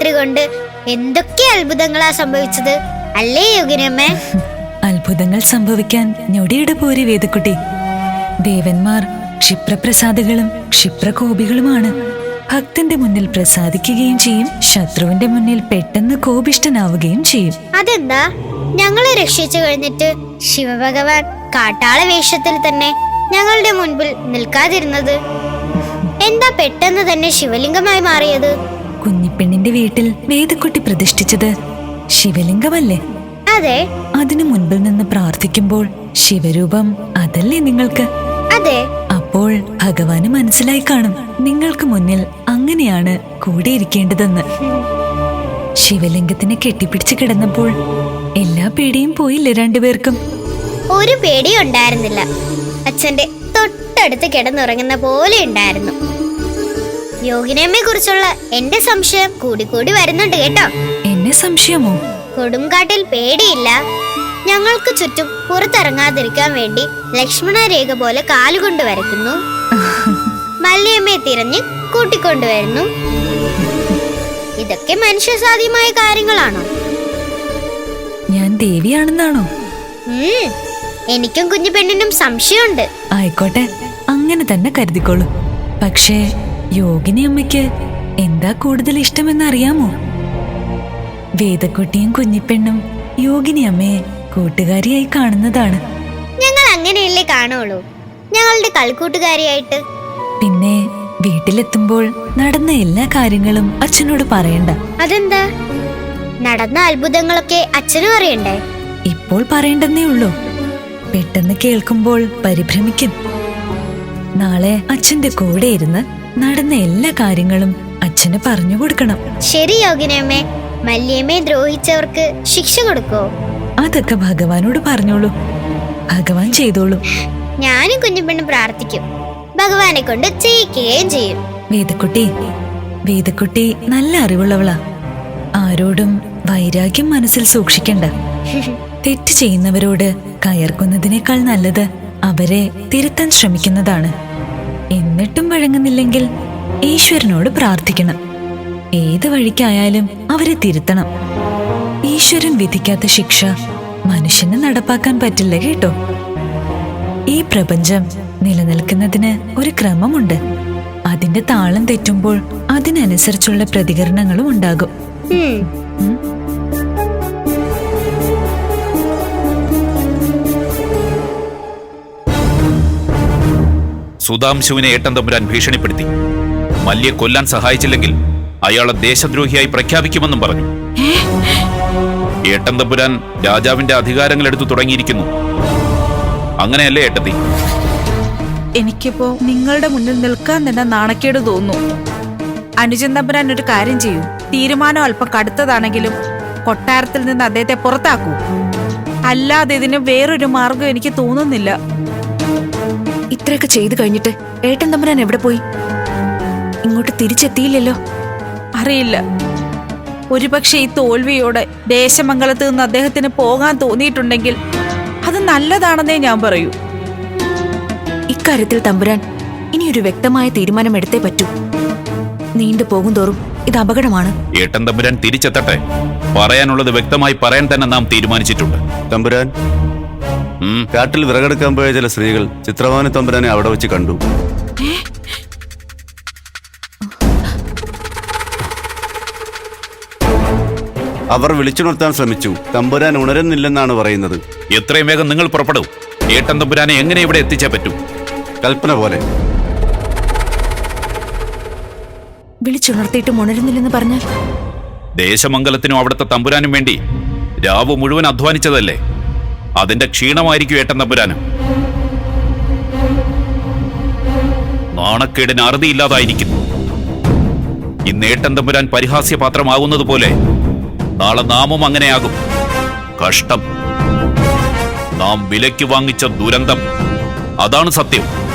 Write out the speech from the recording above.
രാത്രി കൊണ്ട് എന്തൊക്കെ അത്ഭുതങ്ങളാ സംഭവിച്ചത്? അല്ലേ യോഗിനമ്മേ അത്ഭുതങ്ങൾ സംഭവിക്കാൻ ഞൊടിയുടെ പോരി വേദക്കുട്ടി. ദേവന്മാർ ക്ഷിപ്രപ്രസാദികളും ക്ഷിപ്രകോപികളുമാണ്. ഭക്തന്റെ മുന്നിൽ പ്രസാദിക്കുകയും ചെയ്യും ശത്രുവിന്റെ മുന്നിൽ പെട്ടെന്ന് കോപിഷ്ടനാവുകയും ചെയ്യും. അതെന്താ? ഞങ്ങളെ രക്ഷിച്ചു കഴിഞ്ഞിട്ട് ശിവഭഗവാൻ കാട്ടാള വേഷത്തിൽ തന്നെ ഞങ്ങളുടെ മുൻപിൽ നിൽക്കാതിരുന്നത്? എന്താ പെട്ടെന്ന് തന്നെ ശിവലിംഗമായി മാറിയത്? കുഞ്ഞിപ്പെണ്ണിന്റെ വീട്ടിൽ വേദക്കുട്ടി പ്രതിഷ്ഠിച്ചത് ശിവലിംഗമല്ലേ? അതെ. അതിനു മുൻപിൽ നിന്ന് പ്രാർത്ഥിക്കുമ്പോൾ ശിവരൂപം അതല്ലേ നിങ്ങൾക്ക്? അതെ. അപ്പോൾ ഭഗവാന് മനസ്സിലായി കാണും നിങ്ങൾക്ക് മുന്നിൽ അങ്ങനെയാണ് കൂടിയിരിക്കേണ്ടതെന്ന്. ശിവലിംഗത്തിനെ കെട്ടിപ്പിടിച്ച് കിടന്നപ്പോൾ എല്ലാ പേടിയും പോയില്ലേ രണ്ടുപേർക്കും? ഒരു പേടിയും ഉണ്ടായിരുന്നില്ല. അച്ഛന്റെ തൊട്ടടുത്ത് കിടന്നുറങ്ങുന്ന പോലെ ഉണ്ടായിരുന്നു. യോഗിനമ്മയെ കുറിച്ചുള്ള എന്റെ സംശയം കൂടിക്കൂടി വരുന്നുണ്ട് കേട്ടോ. എന്നെ സംശയമോ? കൊടുങ്കാട്ടിൽ പേടിയില്ല. ഞങ്ങൾക്ക് ചുറ്റും പുറത്തിറങ്ങാതിരിക്കാൻ വേണ്ടി ലക്ഷ്മണ രേഖ പോലെ കാലുകൊണ്ട് വരയ്ക്കുന്നു. മല്ലിയമ്മയെ തിരഞ്ഞ് കൂട്ടിക്കൊണ്ടുവരുന്നു ഇതൊക്കെ മനുഷ്യ സാധ്യമായ കാര്യങ്ങളാണോ? ഞാൻ ദേവിയാണെന്നാണോ? എനിക്കും കുഞ്ഞു പെണ്ണിനും സംശയമുണ്ട്. ആയിക്കോട്ടെ അങ്ങനെ തന്നെ കരുതിക്കോളൂ. പക്ഷേ യോഗിനി അമ്മയ്ക്ക് എന്താ കൂടുതൽ ഇഷ്ടമെന്ന് അറിയാമോ വേദക്കുട്ടിയും കുഞ്ഞിപ്പെണ്ണും യോഗിനി അമ്മയെ കൂട്ടുകാരിയായി കാണുന്നതാണ്. ഞങ്ങൾ അങ്ങനെയല്ലേ കാണുള്ളൂ. ഞങ്ങളുടെ കളിക്കൂട്ടുകാരിയായിട്ട്. പിന്നെ വീട്ടിലെത്തുമ്പോൾ നടന്ന എല്ലാ കാര്യങ്ങളും അച്ഛനോട് പറയണ്ട. അതെന്താ? നടന്ന അത്ഭുതങ്ങളൊക്കെ അച്ഛനും അറിയണ്ടേ? ഇപ്പോൾ പറയണ്ടെന്നേ ഉള്ളൂ. പെട്ടെന്ന് കേൾക്കുമ്പോൾ പരിഭ്രമിക്കും. നാളെ അച്ഛന്റെ കൂടെ ഇരുന്ന് നടന്ന എല്ലാ കാര്യങ്ങളും അച്ഛന് പറഞ്ഞു കൊടുക്കണം. ശരി യോഗിനമ്മേ മല്യമ്മേ ദ്രോഹിച്ചവർക്ക് ശിക്ഷ കൊടുക്കോ. അതൊക്കെ ഭഗവാനോട് പറഞ്ഞോളൂ. ഭഗവാൻ ചെയ്തോളൂ. ഞാനും കുഞ്ഞുപെണ്ണും പ്രാർത്ഥിക്കും. ഭഗവാനെ കൊണ്ട് ചെയ്യിക്കുകയും ചെയ്യും. വേദക്കുട്ടി വേദക്കുട്ടി നല്ല അറിവുള്ളവളാ. ആരോടും വൈരാഗ്യം മനസ്സിൽ സൂക്ഷിക്കണ്ട. തെറ്റ് ചെയ്യുന്നവരോട് കയർക്കുന്നതിനേക്കാൾ നല്ലത് അവരെ തിരുത്താൻ ശ്രമിക്കുന്നതാണ്. എന്നിട്ടും വഴങ്ങുന്നില്ലെങ്കിൽ ഈശ്വരനോട് പ്രാർത്ഥിക്കണം. ഏത് വഴിക്കായാലും അവരെ തിരുത്തണം. ഈശ്വരൻ വിധിക്കാത്ത ശിക്ഷ മനുഷ്യന് നടപ്പാക്കാൻ പറ്റില്ല കേട്ടോ. ഈ പ്രപഞ്ചം നിലനിൽക്കുന്നതിന് ഒരു ക്രമമുണ്ട്. അതിന്റെ താളം തെറ്റുമ്പോൾ അതിനനുസരിച്ചുള്ള പ്രതികരണങ്ങളും ഉണ്ടാകും. സുധാംശുവിനെ ഏട്ടൻ തമ്പുരാൻ ഭീഷണിപ്പെടുത്തി. മല്യെ കൊല്ലാൻ സഹായിച്ചില്ലെങ്കിൽ അയാളെ ദേശദ്രോഹിയായി പ്രഖ്യാപിക്കുമെന്നും പറഞ്ഞു. ഏട്ടൻ തമ്പുരാൻ രാജാവിന്റെ അധികാരങ്ങൾ എടുത്തു തുടങ്ങിയിരിക്കുന്നു. അങ്ങനെയല്ലേ ഏട്ടത്തി? എനിക്കിപ്പോ നിങ്ങളുടെ മുന്നിൽ നിൽക്കാൻ തന്നെ നാണക്കേട് തോന്നുന്നു. അനുജൻ തമ്പുരാൻ ഒരു കാര്യം ചെയ്യൂ. തീരുമാനം അല്പം കടുത്തതാണെങ്കിലും കൊട്ടാരത്തിൽ നിന്ന് അദ്ദേഹത്തെ പുറത്താക്കൂ. അല്ലാതെ ഇതിന് വേറൊരു മാർഗം എനിക്ക് തോന്നുന്നില്ല. ഇത്രയൊക്കെ ചെയ്തു കഴിഞ്ഞിട്ട് ഏട്ടൻ തമ്പുരാൻ എവിടെ പോയി? ഇങ്ങോട്ട് തിരിച്ചെത്തിയില്ലല്ലോ. അറിയില്ല. ഒരുപക്ഷെ ഈ തോൽവിയോടെ ദേശമംഗലത്ത് നിന്ന് അദ്ദേഹത്തിന് പോകാൻ തോന്നിയിട്ടുണ്ടെങ്കിൽ അത് നല്ലതാണെന്നേ ഞാൻ പറയൂ. ഇക്കാര്യത്തിൽ തമ്പുരാൻ ഇനി ഒരു വ്യക്തമായ തീരുമാനം എടുത്തേ പറ്റൂ. നീണ്ടു പോകും തോറും ഇത് അപകടമാണ്. ഏട്ടൻ തമ്പുരാൻ തിരിച്ചെത്തട്ടെ. പറയാനുള്ളത് വ്യക്തമായി പറയാൻ തന്നെ നാം തീരുമാനിച്ചിട്ടുണ്ട്. തമ്പുരാൻ കാട്ടിൽ വിറകെടുക്കാൻ പോയ ചില സ്ത്രീകൾ ചിത്രവാണി തമ്പുരാനെ അവിടെ വെച്ച് കണ്ടു. അവർ വിളിച്ചുണർത്താൻ ശ്രമിച്ചു. തമ്പുരാൻ ഉണരുന്നില്ലെന്നാണ് പറയുന്നത്. എത്രയും വേഗം നിങ്ങൾ പുറപ്പെടും. ഏട്ടൻ തമ്പുരാനെ എങ്ങനെ ഇവിടെ എത്തിച്ചേ പറ്റൂ? കൽപ്പന പോലെ. വിളിച്ചുണർത്തിയിട്ട് ഉണരുന്നില്ലെന്ന് പറഞ്ഞാൽ? ദേശമംഗലത്തിനും അവിടുത്തെ തമ്പുരാനും വേണ്ടി രാവ് മുഴുവൻ അധ്വാനിച്ചതല്ലേ? അതിന്റെ ക്ഷീണമായിരിക്കും ഏട്ടൻ തമ്പുരാനും നാണക്കേടിന് അറുതിയില്ലാതായിരിക്കുന്നു. ഇന്ന് ഏട്ടൻ തമ്പുരാൻ പരിഹാസ്യപാത്രമാകുന്നത് പോലെ നാളെ നാമും അങ്ങനെയാകും. കഷ്ടം. നാം വിലയ്ക്ക് വാങ്ങിച്ച ദുരന്തം. അതാണ് സത്യം.